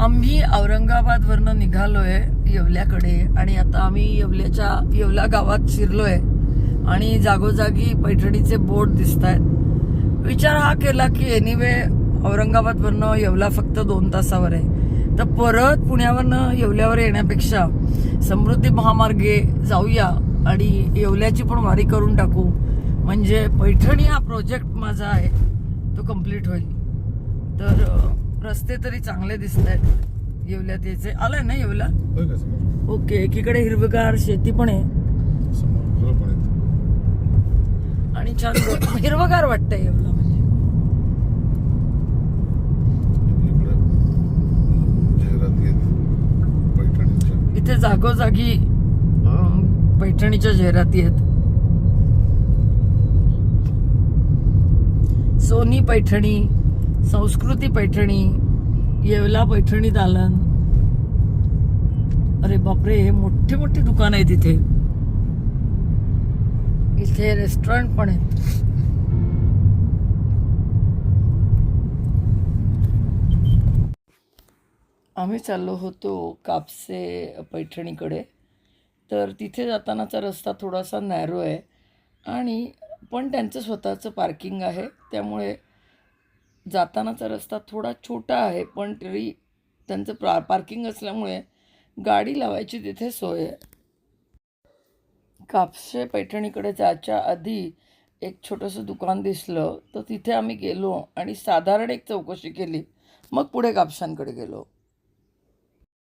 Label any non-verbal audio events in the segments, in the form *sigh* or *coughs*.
आम्ही औरंगाबादवरनं निघालोय येवल्याकडे आणि आता आम्ही येवल्याच्या येवला गावात शिरलोय. आणि जागोजागी पैठणीचे बोर्ड दिसत आहेत विचार हा केला की एनिवे औरंगाबादवरनं येवला फक्त दोन तासावर आहे तर परत पुण्यावरनं येवल्यावर येण्यापेक्षा समृद्धी महामार्गे जाऊया आणि येवल्याची पण वारी करून टाकू. म्हणजे पैठणी हा प्रोजेक्ट माझा आहे. तो कंप्लीट होईल. तर रस्ते तरी चांगले दिसत आहेत येवल्यात यायचे. आलाय ना येवला? ओके एकीकडे हिरवीगार शेती पण आहे. आणि छान *coughs* हिरवगार वाटतंय येवला म्हणजे. इथे जागोजागी पैठणीच्या जाहिराती आहेत. सोनी पैठणी संस्कृती पैठणी येवला पैठणी दालन अरे बापरे हे मोठे मोठे दुकान आहे तिथे इथे रेस्टॉरंट पण आहेत. आम्ही चाललो होतो कापसे पैठणीकडे. तर तिथे जातानाचा रस्ता थोडासा नॅरो आहे. आणि पण त्यांचं स्वतःचं पार्किंग आहे. त्यामुळे जातानाचा रस्ता थोडा छोटा आहे पण तरी त्यांचं प्रा पार्किंग असल्यामुळे गाडी लावायची तिथे सोय आहे. कापसे पैठणीकडे जायच्या आधी एक छोटंसं दुकान दिसलं तर तिथे आम्ही गेलो आणि साधारण एक चौकशी केली. मग पुढे कापशांकडे गेलो.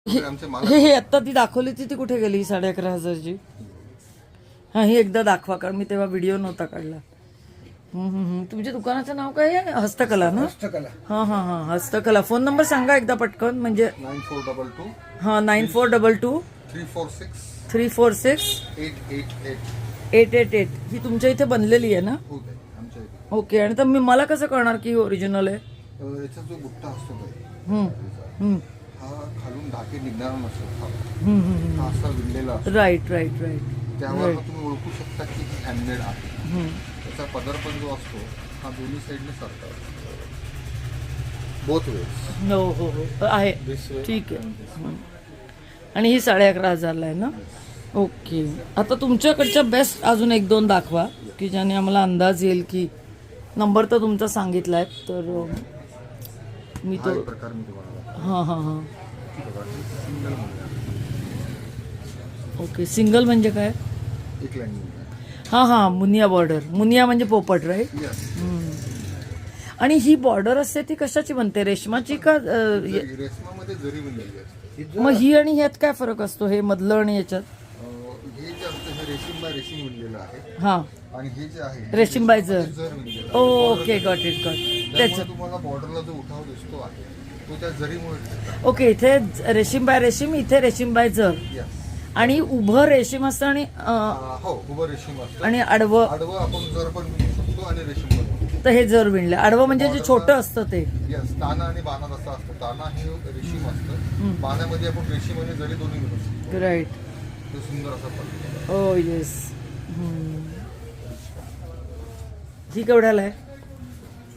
हे हे आत्ता ती दाखवली ती ती कुठे गेली? साडे अकरा हजारची. हां ही एकदा दाखवा कारण मी तेव्हा व्हिडिओ नव्हता काढला. तुमच्या दुकानाचं नाव काय आहे? हस्तकला ना? हस्तकला. हां हां हां. हस्तकला. फोन नंबर सांगा एकदा पटकन. म्हणजे नाईन फोर डबल टू हां nine four double two three four six. Three four six. Eight eight eight. Eight eight eight ही तुमच्या इथे बनलेली आहे ना? इथे. ओके. आणि तर मी मला कसं कळणार की ओरिजिनल आहे? याचा जो बुट्टा असतो हा खालून धाके निघणारा नसतो. हा. हा असा विणलेला राईट राईट राईट त्यावर तुम्ही ओळखू शकता की हँडमेड आहे. त्याचा पदर पण जो असतो हा दोन्ही साईडने सरका बोथ वेज हो हो हो. आहे. ठीक आहे. हं. आणि ही साडे अकरा हजारला आहे ना? ओके. आता तुमच्याकडच्या बेस्ट अजून एक दोन दाखवा की ज्याने आम्हाला अंदाज येईल की नंबर तर तुमचा सांगितला आहे तर अं, मी हा तो एक प्रकार मी तुम्हाला दाखवतो. हां हां हां. बघा, सिंगल मुनिया. ओके. सिंगल म्हणजे काय? एक लाईन. हां हां मुनिया बॉर्डर मुनिया म्हणजे पोपट राईट. आणि ही बॉर्डर असते ती कशाची बनते? रेशमाची का रेशमामध्ये जरी विणलेली असते. मग ही आणि ह्यात काय फरक असतो? हे मधलं आणि याच्यात अं, हे जे असतं हे रेशीम बाय रेशीम विणलेलं आहे. हां. आणि जे आहे रेशीम बाय जर. ओके गॉट इट गॉट तुम्हाला बॉर्डरला जो उठाव दिसतो आहे तो त्या जरीमुळे दिसतो. ओके इथे रेशीम बाय रेशीम इथे रेशीम बाय जर. Yes. आणि उभं रेशीम असतं आणि अं, हो उभं रेशीम असतं. आणि आडवं आडवं आपण जर पण विणू शकतो आणि रेशीम तर हे जर विणलं. आडवं म्हणजे जे छोटं असतं ते. येस ताना आणि बाणा असं असतं ताना हे रेशीम असतं. आपण रेशीम आणि जरी दोन्ही विणू शकतो. राईट ते सुंदर असं ओ येस ही केवढ्याला आहे?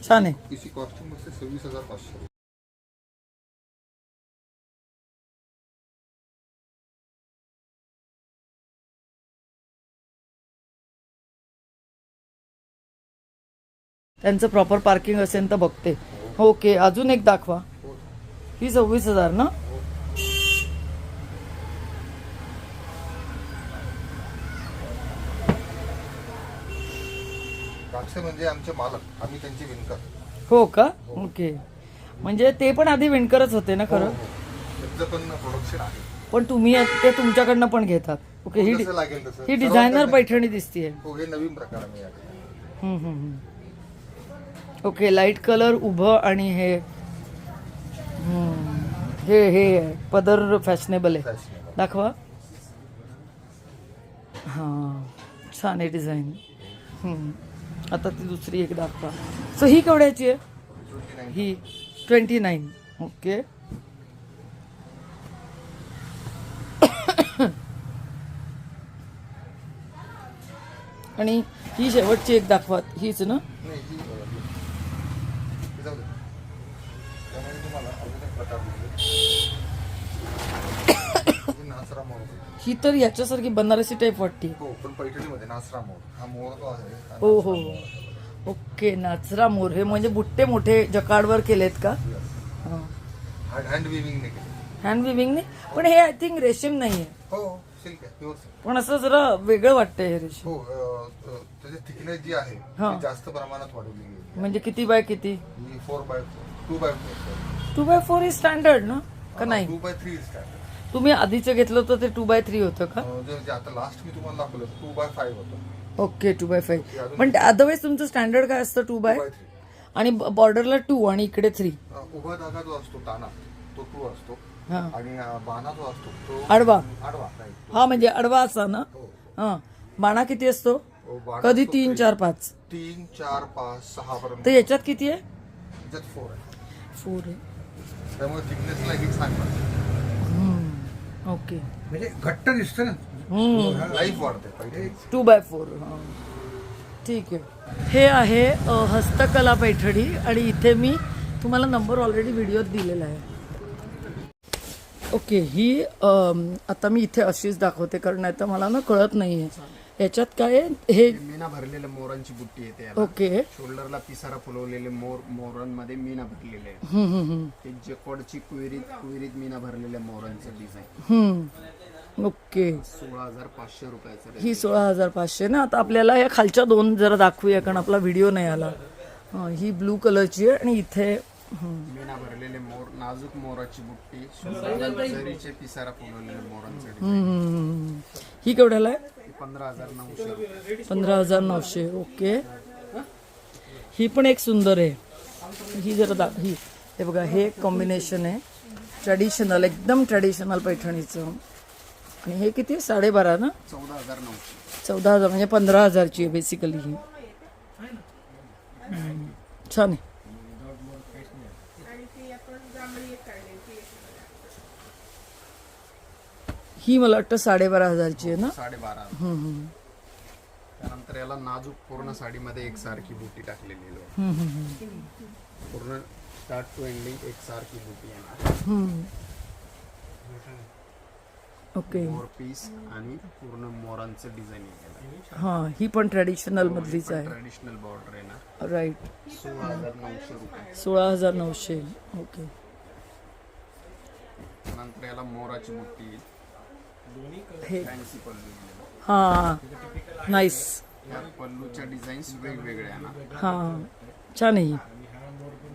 छान आहे. इसी कॉस्ट्युम असते सव्वीस हजार पाचशे. त्यांचं प्रॉपर पार्किंग असेल तर बघते. ओके अजून एक दाखवा. ही सव्वीस हजार ना? म्हणजे आमचे मालक आम्ही त्यांचे विणकर. हो का? ओके म्हणजे ते पण आधी विणकरच होते ना खरं? प्रोडक्शन आहे. पण तुम्ही ते तुमच्याकडनं पण घेतात. ओके ही तसं. ही डिझायनर पैठणी दिसतीये. हो हे नवीन प्रकार आहे याकडे. हम्म, हम्म, हम्म. ओके लाइट कलर उभं आणि हे. हे हे. पदर फॅशनेबल आहे. दाखवा हां छान आहे डिझाईन आता ती दुसरी एक दाखवा सो ही केवढ्याची आहे 29. ही ट्वेंटी नाईन ओके *coughs* आणि ही शेवटची एक दाखवा हीच ना नाही, ही बघा, ही. हे जाऊ दे. त्यामध्ये तुम्हाला अजून एक प्रकार दिसेल. नाचरा मोर ही तर याच्यासारखी बनारसी टाईप वाटते. हो पण पैठणीमध्ये नाचरा मोर हा मोर जो आहे. हा हो हो. ओके नाचरा मोर हे म्हणजे बुट्टे मोठे जकाडवर केलेत का? हँड विविंगने केले हँड विविंगने पण हे आय थिंक रेशीम नाहीये. हो सिल्क आहे प्युअर सिल्क पण असं जरा वेगळं वाटतंय हे रेशीम. हो त्याची थिकनेस जी आहे हा. ती जास्त प्रमाणात वाढवली गेली म्हणजे किती बाय किती? ही four by two by four two by four is standard ना का नाही टू बाय थ्री स्टँडर्ड तुम्ही आधीचं घेतलं होतं ते टू बाय थ्री होतं का? जे जे आता लास्ट मी तुम्हाला दाखवलं टू बाय फाईव्ह होतं. ओके टू बाय फाईव्ह पण अदरवाईज तुमचं स्टँडर्ड काय असतं टू बाय आणि बॉर्डरला टू आणि इकडे थ्री उभा धागा जो असतो ताना तो टू असतो. हा. आणि अं, बाणा जो असतो तो आडवा. आडवा हा म्हणजे आडवा असा ना? हो. हा. बाणा किती असतो? हो, बाणा कधी असतो तीन three. चार पाच? तीन चार पाच सहा पर्यंत. तर याच्यात किती आहे? त्याच्यात फोर आहे. फोर आहे. त्यामुळे थिकनेसला ही हम्म. ओके. म्हणजे घट्ट दिसतं ना. लाईफ वाढते पहिले. टू बाय फोर ठीक आहे. हे आहे हस्तकला पैठणी आणि इथे मी तुम्हाला नंबर ऑलरेडी व्हिडिओत दिलेला आहे. ओके ही आता मी इथे अशीच दाखवते कारण नाही तर मला ना कळत नाही आहे याच्यात काय आहे? हे मीना भरलेल्या मोरांची बुट्टी येते याला ओके शोल्डरला पिसारा फुलवलेले मोर मोरांमध्ये मीना भरलेले आहे हम्म, हम्म, हम्म. ते जकोडची कुईरीत कुईरीत मीना भरलेल्या मोरांचं डिझाईन हम्म. ओके सोळा हजार पाचशे रुपयाचं rate. ही सोळा हजार पाचशे ना आता आपल्याला या खालच्या दोन जरा दाखवूया कारण आपला व्हिडिओ नाही आला हं, ही ब्लू कलरची आहे आणि इथे हं. मीना भरलेले मोर नाजूक मोराची बुट्टी शोल्डरला जरीचे पिसारा फुलवलेले मोरांचं हम्म. ही केवढ्याला आहे पंधरा हजार नऊशे. पंधरा हजार नऊशे ओके. ही पण एक सुंदर आहे. ही जरा दा ही. हे बघा हे एक कॉम्बिनेशन आहे. ट्रॅडिशनल एकदम ट्रॅडिशनल पैठणीचं. आणि हे किती? साडेबारा ना? चौदा हजार नऊशे चौदा हजार म्हणजे पंधरा हजारची आहे बेसिकली ही. छान आहे. ही मला वाटतं साडेबारा हजारची आहे ना? साडेबारा. हजार. हम्म, हम्म. त्यानंतर याला नाजूक पूर्ण साडीमध्ये एक सारखी बुटी टाकलेली आहे. हम्म, हम्म, हम्म. पूर्ण स्टार्ट टू एंडिंग एक सारखी बुटी येणार हम्म. ओके मोर पीस आणि पूर्ण मोरांचं डिझाईन केलं हा ही पण ट्रॅडिशनल मधलीच आहे. ट्रेडिशनल बॉर्डर येणार राईट सोळा हजार नऊशे रुपये. सोळा हजार नऊशे. ओके नंतर याला मोराची बुट्टी. येईल फॅन्सी पल्लू येईल. हा नाईस या पल्लूच्या डिझाईन्स वेगवेगळ्या येणार हा छान आहे ही.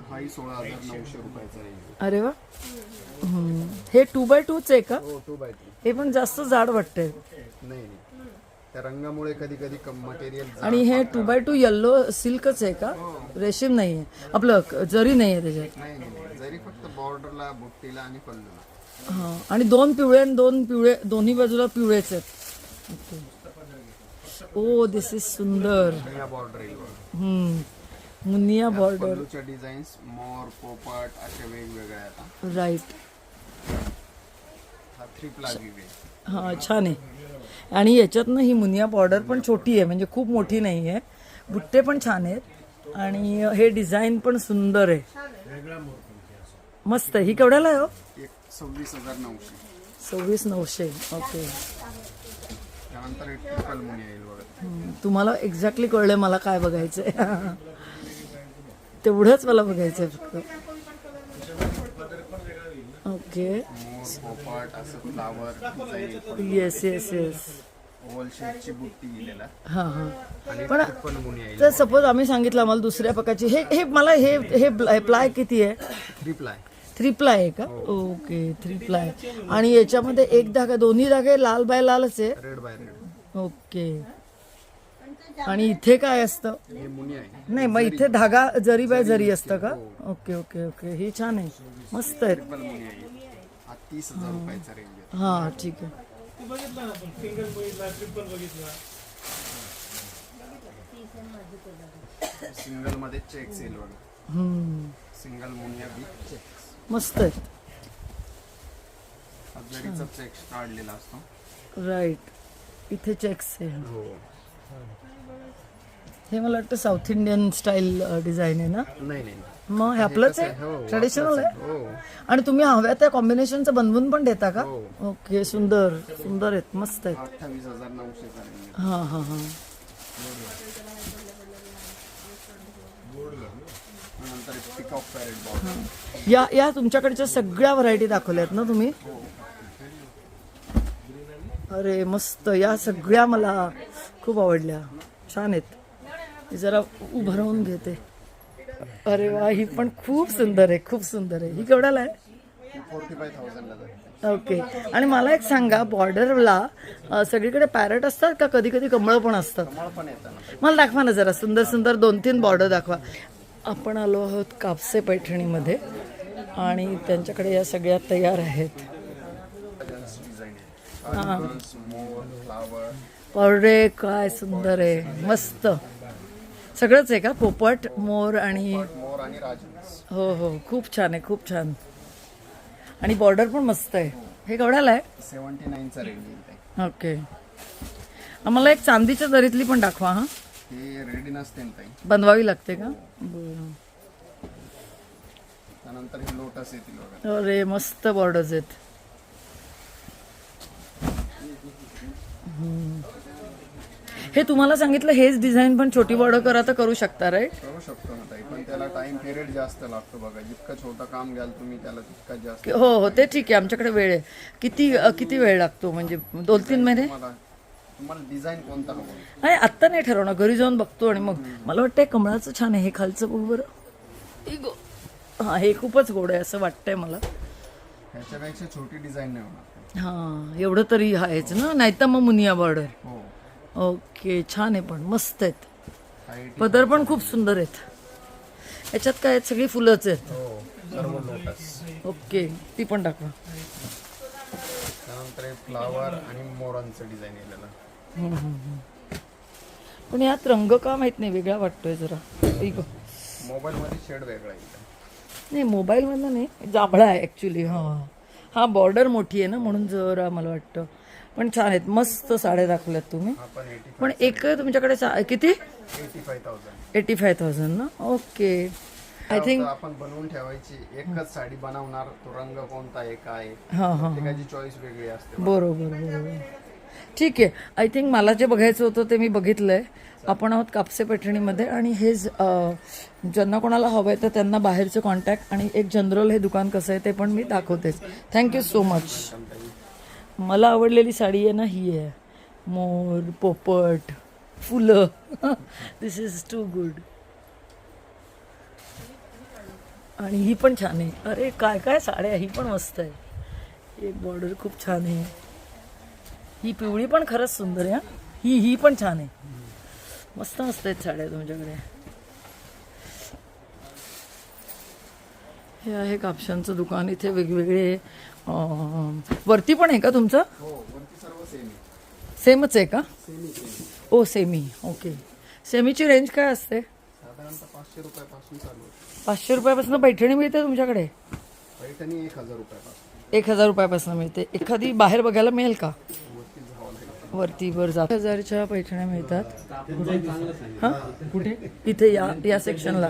हाही सोळा हजार नऊशे रुपयाचा येईल अरे वा. हम्म. हे टू बाय टूच आहे का? हो टू बाय थ्री हे पण जास्त जाड वाटतंय. नाही नाही. त्या रंगामुळे कधी कधी मटेरियल आणि हे टू बाय टू येल्लो सिल्कच आहे का? रेशीम नाही आहे आपलं क- जरी नाही आहे त्याच्यात. नाही. जरी फक्त बॉर्डरला बुट्टीला आणि पल्लूला. हा. आणि दोन पिवळे आणि दोन पिवळे दोन्ही बाजूला पिवळेच आहेत. ओ दिस इज सुंदर. मुनिया बॉर्डर डिझाईन्स मोर पोपट अशा वेगवेगळ्या राईट हा छान आहे. आणि याच्यातनं ही मुनिया बॉर्डर पण छोटी आहे म्हणजे खूप मोठी नाही आहे. बुट्टे पण छान आहेत. आणि हे डिझाईन पण सुंदर आहे. मस्त ही केवढ्याला हो? सव्वीस हजार नऊशे. सव्वीस नऊशे ओके. त्यानंतर एक ट्रिपल मुनी येईल बघा. हम्म, तुम्हाला एक्झॅक्टली कळलंय मला काय बघायचंय. तेवढंच मला बघायचंय फक्त. ओके. मोर पोपट असं flower design yes yes yes oval शेपची बुट्टी दिलेला. हां हां. आणि पण ट्रिपल मुनी येईल तर सपोज आम्ही सांगितलं आम्हाला दुसऱ्या प्रकारची हे हे मला हे हे प्लाय किती आहे? प्लाय थ्री प्लाय आहे का? ओके थ्री प्लाय आणि याच्यामध्ये एक धागा दोन्ही धागे लाल बाय लालच आहे? रेड बाय रेड ओके आणि इथे काय असतं? हे मुनी आहे. नाही मग इथे धागा जरी बाय जरी असतं का? ओके ओके ओके हे छान आहे. मस्त आहे. मुनी हा तीस हजार रुपयाचा रेंज आहे. हा ठीक आहे. सिंगलमध्ये चेक्स येईल बघा हम्म, सिंगल मुनिया विथ चेक्स मस्त आहे हा जरीचा चेक्स काढलेला असतो. राईट इथे चेक्स आहे. हो. हे मला वाटतं साऊथ इंडियन स्टाईल डिझाईन आहे ना? नाही नाही मग हे आपलंच आहे? हो, ट्रेडिशनल आहे? हो. आणि तुम्ही हव्या त्या कॉम्बिनेशनचं बनवून पण देता का? हो. ओके सुंदर सुंदर आहेत मस्त आहेत. हा हा हा नंतर पिकॉक पॅरेट बॉल या या तुमच्याकडच्या सगळ्या व्हरायटी दाखवल्यात ना तुम्ही? अरे मस्त या सगळ्या मला खूप आवडल्या. छान आहेत. जरा उभं राहून घेते. अरे वा ही पण खूप सुंदर आहे खूप सुंदर आहे. ही केवढ्याला आहे? ओके. आणि मला एक सांगा बॉर्डरला सगळीकडे पॅरट असतात का कधी कधी कमळ पण असतात? मला दाखवा ना जरा सुंदर सुंदर दोन तीन बॉर्डर दाखवा. आपण आलो आहोत कापसे पैठणीमध्ये आणि त्यांच्याकडे या सगळ्या तयार आहेत. अरे काय सुंदर आहे. मस्त. सगळंच आहे का? पोपट मोर आणि हो हो. खूप छान आहे खूप छान. आणि बॉर्डर पण मस्त आहे. हे केवढ्याला आहे? सेवन्टी नाईनचा ओके आम्हाला एक चांदीच्या दरीतली पण दाखवा हा. हे रेडी नसते ना ताई. बनवावी लागते का? बरं. त्यानंतर हे लोटस येतील बघा. अरे मस्त बॉर्डर्स आहेत. हम्म. हे तुम्हाला सांगितलं हेच डिझाईन पण छोटी बॉर्डर करा तर करू शकता राईट करू शकतो ना ताई पण त्याला टाइम पिरियड जास्त लागतो बघा. जितकं छोटं काम घ्याल तुम्ही त्याला तितका जास्त. हो हो ते ठीक आहे. आमच्याकडे वेळ आहे. किती अ, किती वेळ लागतो? म्हणजे दोन तीन महिने? तुम्हाला तुम्हाला डिझाईन कोणता हवा नाही आत्ता नाही ठरवणार. घरी जाऊन बघतो आणि मग. मला वाटतंय कमळाचं छान आहे हे खालचं बघ बरं. हे गो. हां हे खूपच गोड आहे असं वाटतंय मला. ह्याच्यापेक्षा छोटी डिझाईन नाही होणार. ताई. हां एवढं तरी आहेच ना? नाही तर मग मुनिया बॉर्डर. हो. ओके छान आहे पण मस्त आहेत. हाईट पदर पण खूप सुंदर आहेत. याच्यात काय आहेत? सगळी फुलंच आहेत. हो सर्व लोटस. ओके ती पण दाखवा. त्यानंतर हे फ्लावर आणि मोरांचं डिझाईन येलेलं पण यात रंग का माहीत नाही वेगळा वाटतोय जरा. मोबाईल मध्ये शेड वेगळा नाही मोबाईलमधलं नाही जांभळा आहे ऍक्च्युली हां. हा बॉर्डर मोठी आहे ना म्हणून जरा मला वाटतं. पण छान आहेत मस्त साड्या दाखवल्यात तुम्ही. पण एक तुमच्याकडे किती? Eighty five thousand eighty five thousand ना ओके आय थिंक आपण बनवून ठेवायची. एकच साडी बनवणार तो रंग कोणता आहे काय. हां हां चॉईस वेगळी असते. बरोबर बरोबर. ठीक आहे. आय थिंक मला जे बघायचं होतं ते मी बघितलं आहे आपण आहोत कापसे पैठणीमध्ये आणि हे ज्यांना कोणाला हवं आहे तर त्यांना बाहेरचं कॉन्टॅक्ट आणि एक जनरल हे दुकान कसं आहे ते पण मी दाखवतेच. थँक्यू सो मच मला आवडलेली साडी आहे ना ही आहे. मोर पोपट फुलं. दिस इज टू गुड आणि ही पण छान आहे. अरे काय काय साड्या ही पण मस्त आहे. एक बॉर्डर खूप छान आहे. ही पिवळी पण खरंच सुंदर आहे हा. ही ही पण छान आहे. मस्त मस्त आहेत साड्या तुमच्याकडे. हे आहे कापशांचं दुकान. इथे वेगवेगळे वरती पण आहे का तुमचं? हो वरती सर्व सेम आहे. सेमच आहे का? ओ सेमी. ओके. सेमीची रेंज काय असते? साधारणतः पाचशे रुपयापासून पैठणी मिळते तुमच्याकडे? एक हजार रुपयापासून मिळते. एखादी बाहेर बघायला मिळेल का? वरती वर जात. हजारच्या पैठण्या मिळतात. हा? कुठे? इथे या या सेक्शनला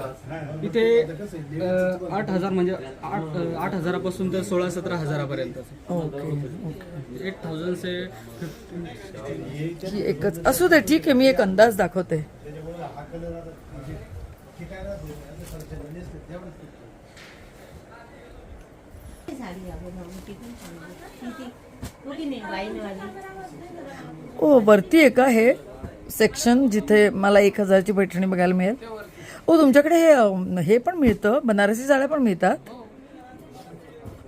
इथे अ, आठ हजार म्हणजे आठ आठ हजारापासून तर सोळा सतरा हजारापर्यंत. Okay okay. एट थाउजंड से ही एकच. असू दे ठीक आहे मी एक अंदाज दाखवते. साडी आहे ना, ती पण छान आहे. ती- ती- ओ वरती आहे का हे सेक्शन जिथे मला एक हजारची पैठणी बघायला मिळेल. ओ तुमच्याकडे हे हे पण मिळतं बनारसी साड्या पण मिळतात.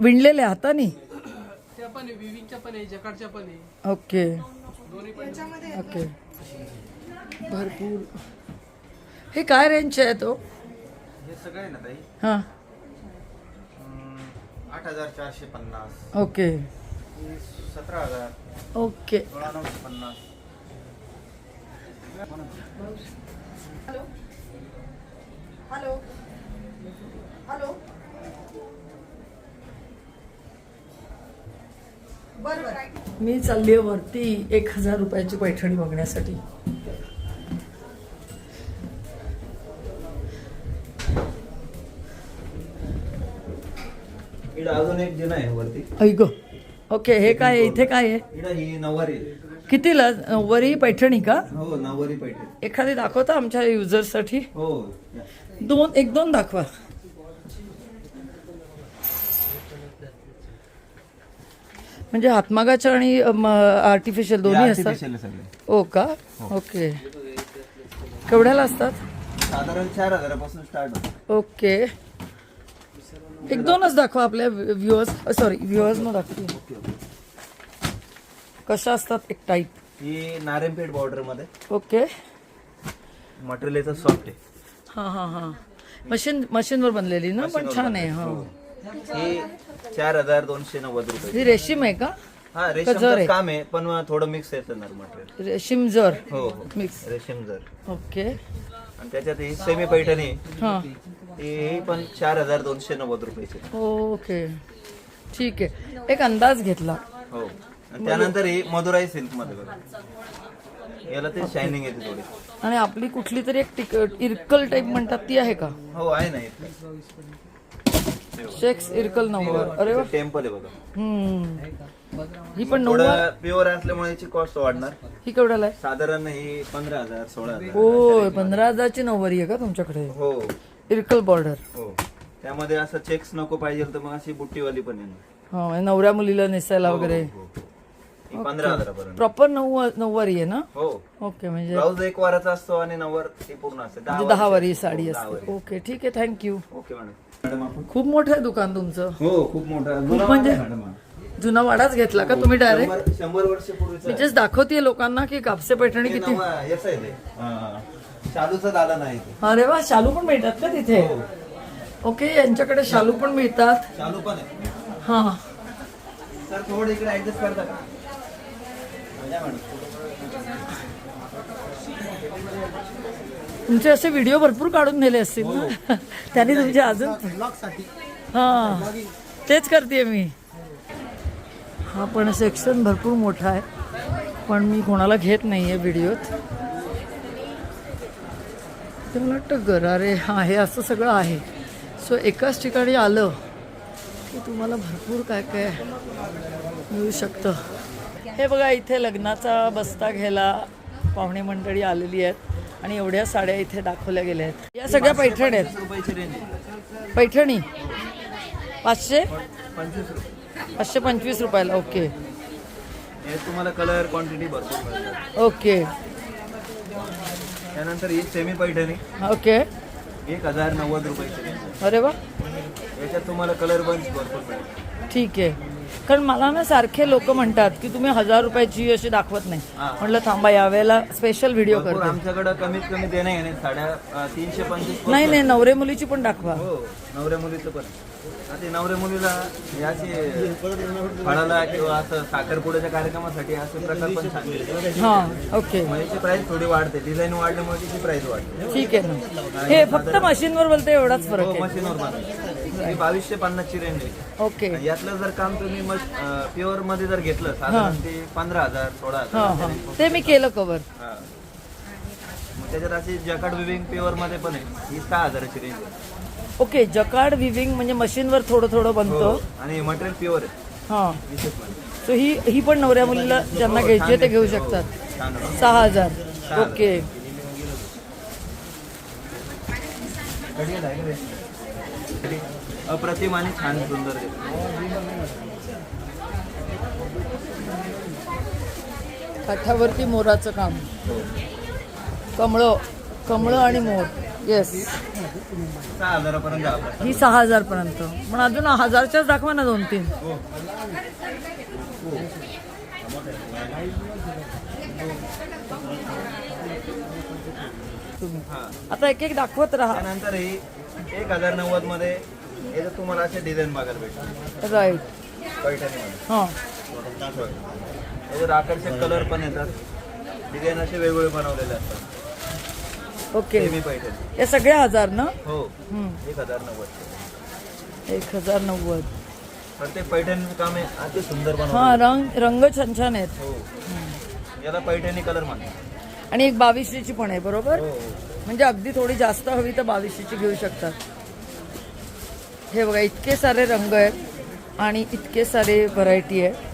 विणलेल्या हातानी. त्या पण आहे विविंगच्या पण आहे जकाडच्या पण आहे. ओके. ओके. भरपूर. हे काय रेंज आहे तो? हे हां. आठ हजार चारशे पन्नास. ओके. सतरा हजार. ओके. सोळा नऊशे पन्नास. हॅलो. हॅलो. मी चालली आहे वरती एक हजार रुपयाची पैठणी बघण्यासाठी. अजून एक जिना आहे वरती. ऐक ओके हे काय आहे? इथे काय आहे? इकडं ही नऊवारी आहे. कितीला? वरी पैठणी का? हो नऊवारी पैठणी. एखादी दाखवता आमच्या युजर्ससाठी? हो दोन एक दोन दाखवा. म्हणजे हातमागाच्या आणि आर्टिफिशियल दोन्ही असतात? सगळे. हो का? ओके. केवढ्याला असतात? साधारण चार हजारापासून स्टार्ट होतं. ओके. एक दोनच दाखवा आपल्या व्ह्युअर्स सॉरी व्ह्युअर्सना दाखवते कशा असतात एक टाईप ही नारायणपेठ बॉर्डरमध्ये ओके मटेरियल याचं सॉफ्ट आहे हां हां हां मशीन मशीनवर बनलेली ना पण छान आहे हा ही चार हजार दोनशे नव्वद रुपये. ही रेशीम आहे का हा जर आहे? रेशमचं काम आहे पण थोडं मिक्स येतं ना मटेरियल रेशीम जर हो हो मिक्स रेशीम जर ओके आणि त्याच्यात ही सेमी पैठणी हां पण चार हजार दोनशे नव्वद रुपयाची. ओके. ठीक आहे. एक अंदाज घेतला. हो. आणि त्यानंतर ही मधुराई सिल्कमध्ये बघा. याला ते शायनिंग येते थोडी. आणि आपली कुठली तरी एक टिक इरकल टाईप म्हणतात ती आहे का? हो आहे ना इथं शेक्स इरकल नव्वद. अरे वा. टेम्पल आहे बघा. हम्म. ही पण नव्वद. थोडं प्युअर असल्यामुळे याची कॉस्ट वाढणार. ही केवढ्याला आहे? साधारण ही पंधरा हजार सोळा हजार. हो पंधरा हजारची नऊवारी आहे का तुमच्याकडे? हो. इरकल बॉर्डर. हो. त्यामध्ये असं चेक्स नको पाहिजे तर मग अशी बुट्टीवाली पण येणार. हा म्हणजे नवऱ्या मुलीला नेसायला वगैरे. हो, हो. ही पंधरा हजारापर्यंत. प्रॉपर नऊ नऊवारी आहे ना? हो. ओके म्हणजे ब्लाऊज एक वाराचा असतो आणि नवर ती पूर्ण असते. म्हणजे दहा वारी. साडी हो, असते. ओके ठीक आहे थँक्यू ओके मॅडम. मॅडम आपण खूप मोठं आहे दुकान तुमचं. हो खूप मोठा खूप म्हणजे जुना वाडाच घेतला का तुम्ही डायरेक्ट शंभर- शंभर वर्षापूर्वीचा मी जस्ट दाखवतीये लोकांना की कापसे पैठणी हे किती नवा- याचं आहे. ते. हा. शालूचं नाही. अरे वा शालू पण मिळतात का तिथे? ओके यांच्याकडे शालू पण मिळतात? शालू पण आहे. हा. सर थोडं इकडे ऍडजस्ट करता का? मॅडम. तुमचे असे व्हिडिओ भरपूर काढून नेले असतील ना? त्यांनी तुमचे अजून हा. तेच करते मी. हा पण सेक्शन भरपूर मोठा आहे. पण मी कोणाला घेत नाहीये व्हिडिओत ते मला वाटतं गरारे हा हे असं सगळं आहे. सो एकाच ठिकाणी आलं की तुम्हाला भरपूर काय काय मिळू शकतं. हे बघा इथे लग्नाचा बस्ता घ्यायला पाहुणे मंडळी आलेली आहेत आणि एवढ्या साड्या इथे दाखवल्या गेल्या आहेत. या सगळ्या पैठणी आहेत. पैठणी? पाचशे? पाचशे पंचवीस रुपयाला ओके. हे तुम्हाला कलर क्वांटिटी ओके. त्यानंतर ही सेमी पैठणी ओके. एक हजार नव्वद आहे. अरे वा. याच्यात तुम्हाला कलर बंच भरपूर मिळेल ठीक आहे. कारण मला ना सारखे लोक म्हणतात की तुम्ही हजार रुपयाची अशी दाखवत नाही. हा. म्हटलं थांबा यावेळेला स्पेशल व्हिडिओ करते. आमच्याकडे कमीत कमी देणे साड्या अं, तीनशे पंचवीस नाही नाही नवरे मुलीची पण दाखवा. हो नवऱ्या मुलीचं पण. ते नवऱ्या मुलीला याचे फळाला किंवा असं साखरपुड्याच्या कार्यक्रमासाठी असे प्रकार पण हा ओके. मग याची प्राइस थोडी वाढते. डिझाईन वाढल्यामुळे तिची प्राइस वाढते. ठीक आहे ना. हे फक्त मशीनवर बोलते एवढाच फरक हो आहे मशीनवर बनवते ही बावीसशे पन्नासची रेंज आहे. ओके यातलं जर काम तुम्ही प्युअरमध्ये जर घेतलं साधारण ते पंधरा हजार सोळा हा हजार हा. ते मी केलं कवर हा. मग त्याच्यात अशी जॅकेट विविंग प्युअरमध्ये पण आहे. ही सहा हजाराची रेंज आहे. ओके जकार्ड विविंग म्हणजे मशीनवर थोडं थोडं बनतं. हो. आणि मटेरियल प्युअर आहे. हा. विशेष म्हणजे. सो ही ही पण नवऱ्या मुलीला ज्यांना हो, घ्यायची छान ते घेऊ. हो, शकतात. छान आहे. सहा हजार. ओके आहे. रे? अप्रतिम आणि छान सुंदर आहे. काठावरती मोराचं काम. कमळं कमळं आणि मोर. येस सहा हजारापर्यंत. ही सहा हजार पर्यंत पण अजून हजारच्याच दाखवा ना दोन तीन. तुम्ही. हा. आता एक एक दाखवत राहा. त्यानंतर ही एक हजार नव्वदमध्ये याच्यात तुम्हाला असे डिझाईन बघायला भेटतात राईट पैठणीमध्ये हां. याच्यात आकर्षक कलर पण येतात. डिझाईन असे वेगवेगळे बनवलेले असतात. Okay semi Paithani. या सगळ्या हजार ना? हो. हम्म. एक हजार नव्वद. एक हजार नव्वद. प्रत्येक पैठणीचं काम आहे अति सुंदर हा बनवलं रंग रंग छान छान आहेत. हो. याला पैठणी कलर म्हणतात. आणि एक बावीसशेची पण आहे बरोबर? हो. म्हणजे अगदी थोडी जास्त हवी तर बावीसशेची घेऊ शकतात. हे बघा इतके सारे रंग आहेत आणि इतके सारे व्हरायटी आहे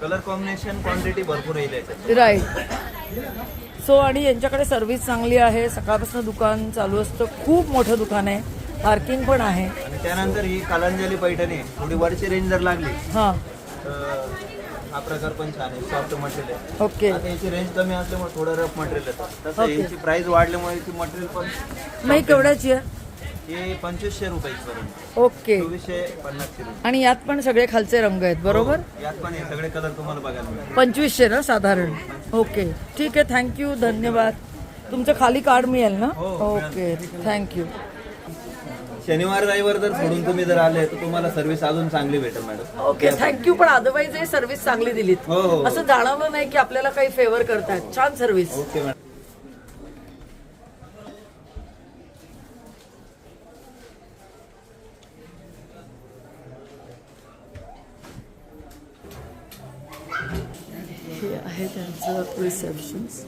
कलर कॉम्बिनेशन क्वांटिटी भरपूर येईल राईट सो आणि यांच्याकडे सर्व्हिस चांगली आहे. सकाळपासून दुकान चालू असतं. खूप मोठं दुकान आहे. पार्किंग पण आहे. आणि त्यानंतर ही कालांजली पैठणी. थोडी वरची रेंज जर लागली हां. हा प्रकार पण छान आहे सॉफ्ट मटेरियल आहे. ओके आता याची रेंज कमी असल्यामुळे थोडं रफ मटेरियल येतं. तसं Okay. याची प्राइस वाढल्यामुळे याची मटेरियल पण मग ही केवढ्याची आहे? हे पंचवीसशे रुपयापर्यंत ओके चोवीसशे पन्नासशे रुपये आणि यात पण सगळे खालचे रंग आहेत बरोबर? हो, यात पण हे सगळे कलर तुम्हाला बघायला मिळेल पंचवीसशे ना साधारण? ओके ठीक आहे थँक्यू धन्यवाद. तुमचं खाली कार्ड मिळेल ना? हो, ओके थँक्यू शनिवार रविवार जर सोडून तुम्ही जर आले तर तुम्हाला सर्व्हिस अजून चांगली भेटेल मॅडम ओके थँक्यू पण अदरवाईज हे सर्व्हिस चांगली दिलीत. हो, हो. असं जाणवलं नाही की आपल्याला काही फेवर करतायत. छान सर्व्हिस ओके मॅडम हे आहे त्यांचं रिसेप्शन्स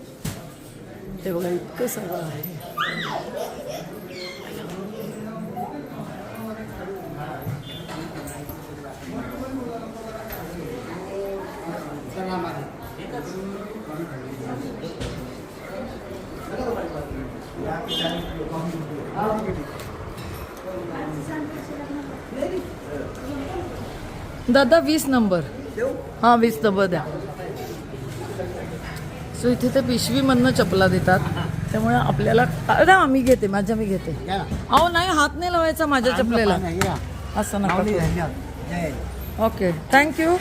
ते बघा इतकं सगळं आहे. दादा वीस नंबर. हां वीस नंबर द्या. सो इथे ते पिशवीमधनं चपला देतात. त्यामुळे आपल्याला अरे मी घेते माझ्या मी घेते. अहो नाही हात नाही लावायचा माझ्या चपलेला. असं नका ओके थँक्यू